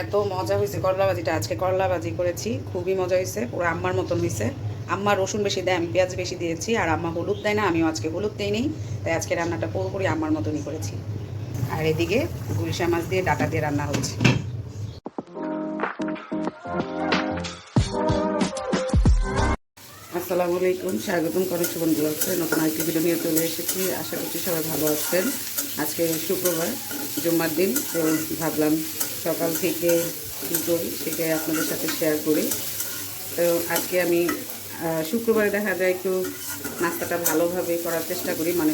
এত মজা হয়েছে করলা ভাজিটা আজকে করলা ভাজি করেছি, খুবই মজা হয়েছে, পুরো আম্মার মতন হয়েছে। আম্মা রসুন বেশি দেয়, আমি পেঁয়াজ বেশি দিয়েছি, আর আম্মা হলুদ দেয় না, আমিও আজকে হলুদ দেই নেই, তাই আজকে রান্নাটা পুরোপুরি আম্মার মতনই করেছি। আর এদিকে গুলশা মাছ দিয়ে ডাটা দিয়ে রান্না হচ্ছে। আসসালামু আলাইকুম, স্বাগতম করে সুবন ব্লগসে। নতুন আরেকটি ভিডিও নিয়ে চলে এসেছি। আশা করছি সবাই ভালো আছেন। আজকে শুক্রবার, জুম্মার দিন, তো ভাবলাম সকাল থেকে কী করি সেটাই আপনাদের সাথে শেয়ার করি। তো আজকে আমি শুক্রবারে দেখা যায় একটু নাস্তাটা ভালোভাবে করার চেষ্টা করি মানে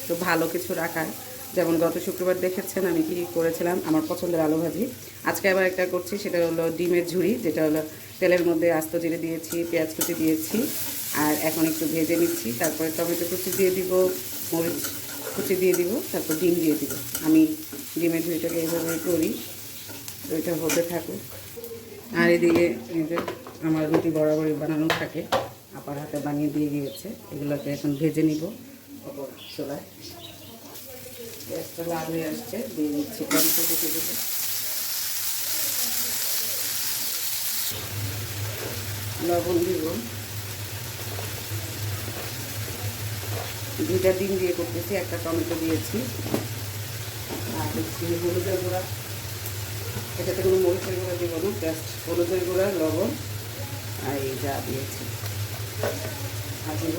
একটু ভালো কিছু রাখার। যেমন গত শুক্রবার দেখেছেন আমি কি করেছিলাম, আমার পছন্দের আলু ভাজি। আজকে আবার একটা করছি, সেটা হলো ডিমের ঝুড়ি, যেটা হলো তেলের মধ্যে আস্ত জিরে দিয়েছি, পেঁয়াজ কুচি দিয়েছি, আর এখন একটু ভেজে নিচ্ছি। তারপরে টমেটো কুচি দিয়ে দিব, মরিচ কুচি দিয়ে দিব, তারপর ডিম দিয়ে দিব। আমি ডিমের ঝুড়িটাকে এইভাবে করি। এটা হতে থাকুক। আর এদিকে আমার রুটি বরাবরই বানানো থাকে, আপার হাতে বানিয়ে দিয়ে গিয়েছে। এগুলোকে এখন ভেজে নিব ওপর লাল হয়ে আসছে, দিয়ে দিচ্ছি লবণ দিব। দুইটা ডিম দিয়ে করতেছি, একটা টমেটো দিয়েছি। আর হচ্ছে হলুদের গুঁড়া। এটাতে কোনো মরিচের গুঁড়া দিব না, জাস্ট হলুদের গুঁড়া, লবণ, আর এই যা দিয়েছি। আর দিব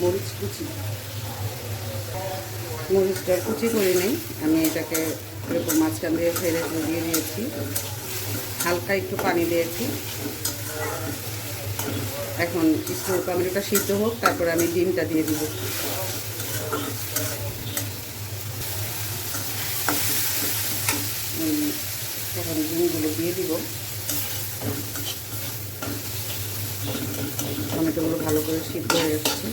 মরিচ কুচি। মরিচটা কুচি করে নেই, আমি এটাকে এরকম মাঝখান দিয়ে ফেলে দিয়ে দিয়েছি। হালকা একটু পানি দিয়েছি। এখন একটু টমেটোটা সিদ্ধ হোক, তারপরে আমি ডিমটা দিয়ে দিব। এখন ডিমগুলো দিয়ে দিব। টমেটোগুলো ভালো করে সিদ্ধ হয়ে যাচ্ছে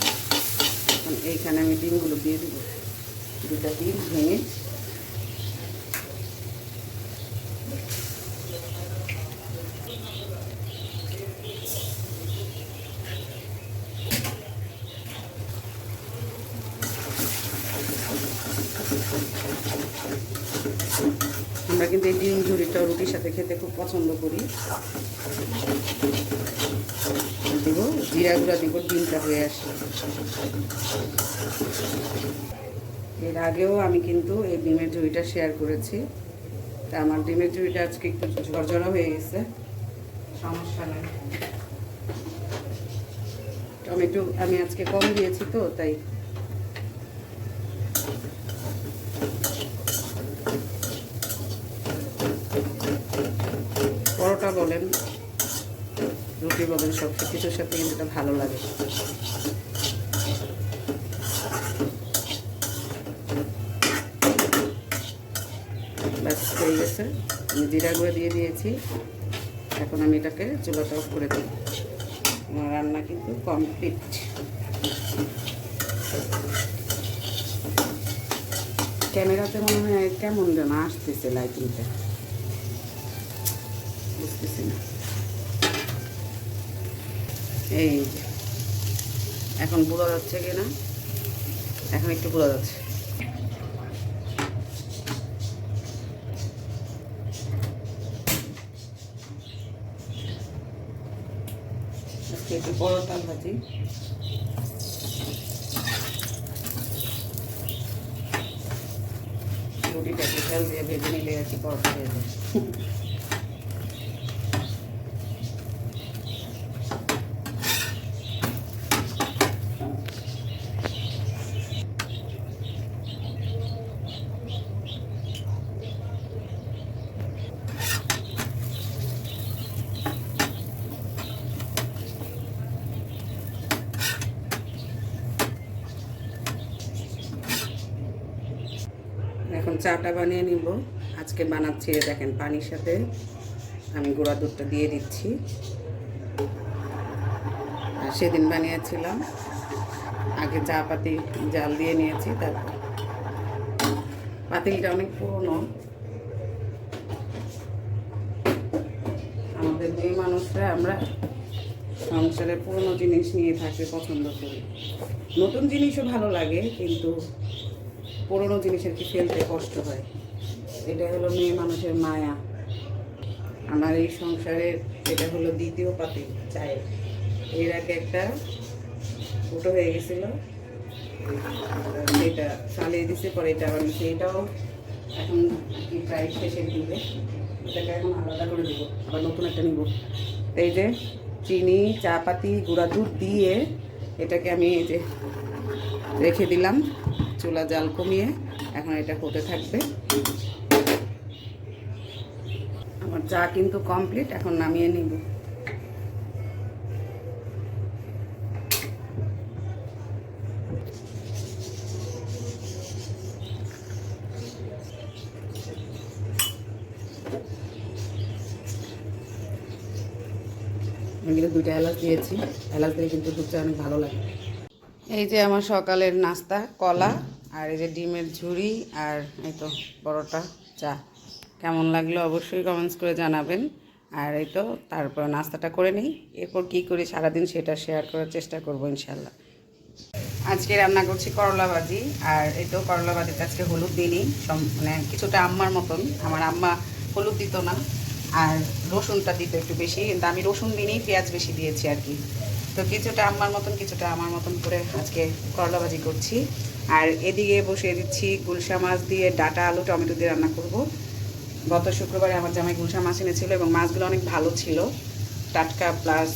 এখন এইখানে আমি ডিমগুলো দিয়ে দিব। দুটা ডিম ভেঙে কিন্তু এই ডিম ঝুড়িটা রুটির সাথে খেতে খুব পছন্দ করি। দিব, জিরা গুঁড়া দিব, ডিমটা হয়ে আসে এর আগেও আমি কিন্তু এই ডিমের ঝুড়িটা শেয়ার করেছি। তা আমার ডিমের ঝুড়িটা আজকে একটু ঝরঝরা হয়ে গেছে। সমস্যা নেই। টমেটো আমি আজকে কম দিয়েছি তো, তাই পরোটা বলেন। রুটি বলেন সব কিছুর সাথে কিন্তু এটা ভালো লাগে। ব্যাস, হয়ে গেছে। আমি জিরা গুঁড়ো দিয়ে দিয়েছি। এখন আমি এটাকে চুলাটা অফ করে দিই। আমার রান্না কিন্তু কমপ্লিট। ক্যামেরাতে মনে হয় কেমন যেন আসতেছে লাইটিংটা এই। এখন বোঝা যাচ্ছে কি না? এখন একটু বোঝা যাচ্ছে। একটু পরোটা ভাজি। রুটিটাকে তেল দিয়ে ভেজে নিলে আর কি পরোটা হয়ে চাটা বানিয়ে নিব। আজকে বানাচ্ছি দেখেন পানির সাথে। আমি গুঁড়া দুধটা দিয়ে দিচ্ছি। সেদিন বানিয়েছিলাম। আগে চা পাতি, জাল দিয়ে নিয়েছি তারপর পাতিলটা অনেক পুরনো। আমাদের মেয়ে মানুষরা আমরা সংসারে পুরনো জিনিস নিয়ে থাকতে পছন্দ করি। নতুন জিনিসও ভালো লাগে, কিন্তু পুরনো জিনিসের কি ফেলতে কষ্ট হয়? এটা হলো মেয়ে মানুষের মায়া। আমার এই সংসারের এটা হলো দ্বিতীয় পাতি, চায়ের। এর আগে একটা ফুটো হয়ে গেছিল। সেটা চালিয়ে দিছে, পরে এটা আবার এটাও এখন প্রায় শেষের দিকে। এটাকে এখন আলাদা করে দিব, আবার নতুন একটা নিব। এই যে চিনি চা পাতি গুঁড়া দুধ দিয়ে এটাকে আমি এই যে রেখে দিলাম, চুলা জাল কমিয়ে, এখন এটা হতে থাকবে। আমার চা কিন্তু কমপ্লিট এখন নামিয়ে নিব। আমি কিন্তু দুইটা এলাচ দিয়েছি। এলাচ দিয়ে কিন্তু দুধটা অনেক ভালো লাগে। এই যে আমার সকালের নাস্তা, কলা, আর এই যে ডিমের ঝুড়ি, আর এই তো বড়টা চা। কেমন লাগল অবশ্যই কমেন্টস করে জানাবেন। আর এই তো তারপর নাস্তাটা করে নিই। এরপর কী করি সারাদিন সেটা শেয়ার করার চেষ্টা করব ইনশাল্লাহ আজকে রান্না করছি করলা ভাজি, আর এই তো করলা ভাজিতে আজকে হলুদ দিইনি। মানে কিছুটা আম্মার মতন। আমার আম্মা হলুদ দিত না। আর রসুনটা দিতে একটু বেশি, কিন্তু আমি রসুন দিইনি পেঁয়াজ বেশি দিয়েছি আর কি। তো কিছুটা আমার মতন, কিছুটা আমার মতন করে আজকে করলা ভাজি করছি। আর এদিকে বসিয়ে দিচ্ছি গুলশা মাছ দিয়ে ডাটা, আলু, টমেটো দিয়ে রান্না করব। গত শুক্রবারে আমার জামাই গুলশা মাছ এনেছিল এবং মাছগুলো অনেক ভালো ছিল। টাটকা প্লাস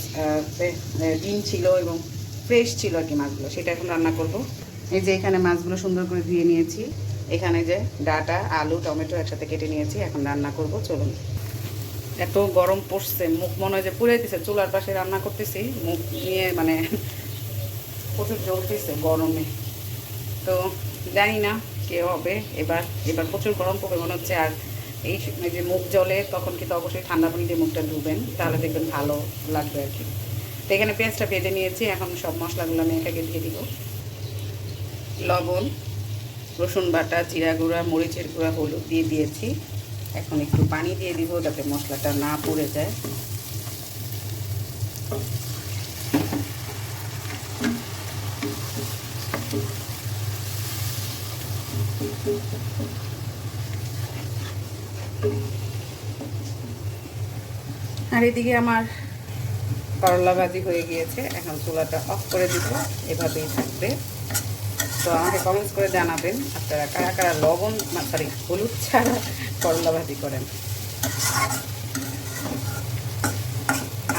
ডিম ছিল এবং ফ্রেশ ছিল আর কি মাছগুলো, সেটা এখন রান্না করব। এই যে এখানে মাছগুলো সুন্দর করে ধুয়ে নিয়েছি। এখানে যে ডাটা, আলু, টমেটো একসাথে কেটে নিয়েছি, এখন রান্না করব, চলুন। এত গরম পড়ছে, মুখ মনে হয় যে পুড়ে দিছে, চুলার পাশে রান্না করতেছি, মুখ নিয়ে মানে প্রচুর জ্বলতেছে গরমে। তো জানি না কে হবে, এবার এবার প্রচুর গরম পড়বে মনে হচ্ছে, আর এই যে মুখ জলে তখন কিন্তু অবশ্যই ঠান্ডা পানি দিয়ে মুখটা ধুবেন, তাহলে দেখবেন ভালো লাগবে আর কি। তো এখানে পেঁয়াজটা ভেজে নিয়েছি, এখন সব মশলাগুলো আমি একাকে দিয়ে দিব। লবণ, রসুন বাটা, জিরা গুঁড়া, মরিচের গুঁড়া, হলুদ দিয়ে দিয়েছি। এখন একটু পানি দিয়ে দিব যাতে মশলাটা না পুড়ে যায়। আর এদিকে আমার করলা ভাজি হয়ে গিয়েছে, এখন চুলাটা অফ করে দিব, এভাবেই থাকবে। তো আমাকে কমেন্টস করে জানাবেন, আপনারা কারা কারা লবণ সরি হলুদ ছাড়া করলা ভাজি করেন।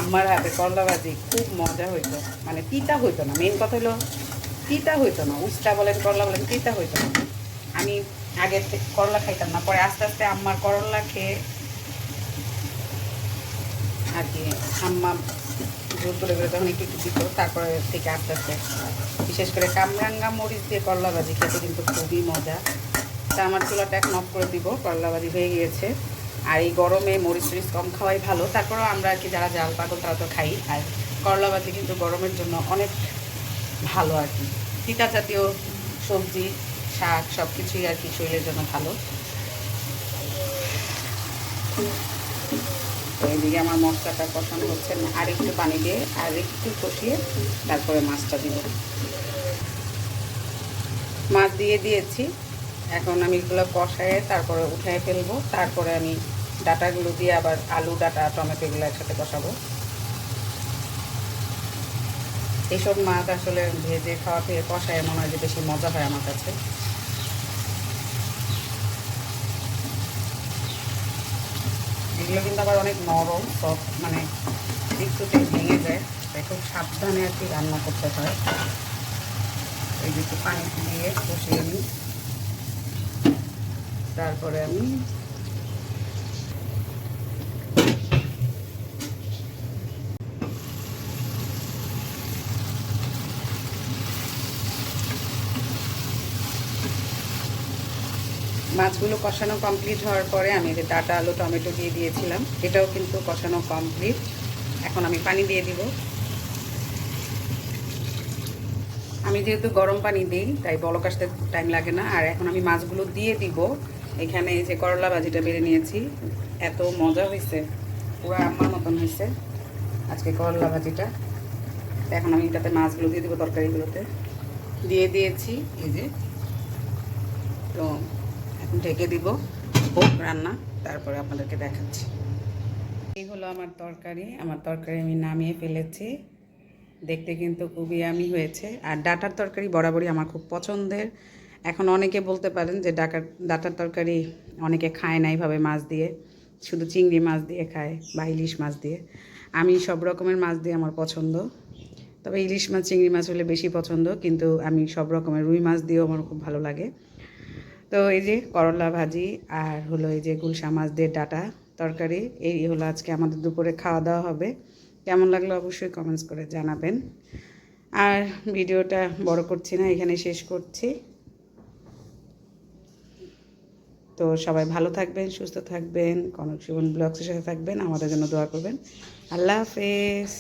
আমার হাতে করলা ভাজি খুব মজা হইতো। মানে তিতা হইতো না মেন কথা হলো তিতা হইতো না। উস্তা বলেন, করলা বলেন, তিতা হইতো না। আমি আগে করলা খাইতাম না, পরে আস্তে আস্তে আম্মার করলা খেয়ে আর কি, আম্মা জোর করে করে তখন একটু দিত, তারপরে থেকে আস্তে আস্তে, বিশেষ করে কামরাঙ্গা মরিচ দিয়ে করলা ভাজি খেতে কিন্তু খুবই মজা। তা আমার চুলাটা এখন অফ করে দিব করলা ভাজি হয়ে গিয়েছে। আর এই গরমে মরিচ টরিচ কম খাওয়াই ভালো। তারপরেও আমরা আর কি যারা জাল পাগল, তারা তো খাই। আর করলা ভাজি কিন্তু গরমের জন্য অনেক ভালো আর কি। তিতা জাতীয় সবজি, শাক সব কিছুই আর কি শরীরের জন্য ভালো। এইদিকে আমার মশলাটা কষানো হচ্ছে আর একটু পানি দিয়ে, আর একটু কষিয়ে তারপরে মাছটা দিব। মাছ দিয়ে দিয়েছি। এখন আমি এগুলো কষায়ে তারপরে উঠায় ফেলব। তারপরে আমি ডাটাগুলো দিয়ে আবার আলু, ডাটা, টমেটো এগুলো একসাথে কষাবো। এইসব মাছ আসলে ভেজে খাওয়া থেকে কষায় মনে হয় যে বেশি মজা হয় আমার কাছে। এগুলো কিন্তু আবার অনেক নরম সফট মানে একটুতে ভেঙে যায়। তাই খুব সাবধানে আর কি রান্না করতে হয়। এই যে পানি দিয়ে কষিয়ে নিই। তারপরে আমি মাছগুলো কষানো কমপ্লিট হওয়ার পরে আমি যে ডাটা আলু, টমেটো দিয়ে দিয়েছিলাম, এটাও কিন্তু কষানো কমপ্লিট এখন আমি পানি দিয়ে দিব। আমি যেহেতু গরম পানি দিই, তাই বলক আসতে টাইম লাগে না। আর এখন আমি মাছগুলো দিয়ে দিব। এখানে এই যে করলা ভাজিটা বেড়ে নিয়েছি। এত মজা হয়েছে পুরো আমার মতন হয়েছে আজকে করলা ভাজিটা। এখন আমি এটাতে মাছগুলো দিয়ে দেবো তরকারিগুলোতে। দিয়ে দিয়েছি এই যে। তো এখন ঢেকে দিব হোক রান্না, তারপরে আপনাদেরকে দেখাচ্ছি। এই হলো আমার তরকারি। আমার তরকারি আমি নামিয়ে ফেলেছি। দেখতে কিন্তু খুবই আমি হয়েছে। আর ডাটার তরকারি বরাবরই আমার খুব পছন্দের। এখন অনেকে বলতে পারেন যে ডাকার ডাটার তরকারি অনেকে খায় না এইভাবে মাছ দিয়ে। শুধু চিংড়ি মাছ দিয়ে খায় বা ইলিশ মাছ দিয়ে। আমি সব রকমের মাছ দিয়ে আমার পছন্দ। তবে ইলিশ মাছ, চিংড়ি মাছ হলে বেশি পছন্দ, কিন্তু আমি সব রকমের রুই মাছ দিয়েও আমার খুব ভালো লাগে। তো এই যে করলা ভাজি আর হলো এই যে গুলশা মাছ দিয়ে ডাটা তরকারি, এই হলো আজকে আমাদের দুপুরে খাওয়া দাওয়া হবে। কেমন লাগল অবশ্যই কমেন্টস করে জানাবেন। আর ভিডিওটা বড় করছি না, এখানে শেষ করছি। তো সবাই ভালো থাকবেন, সুস্থ থাকবেন কনক জীবন ব্লগসের সাথে থাকবেন, আমাদের জন্য দোয়া করবেন। আল্লাহ হাফেজ।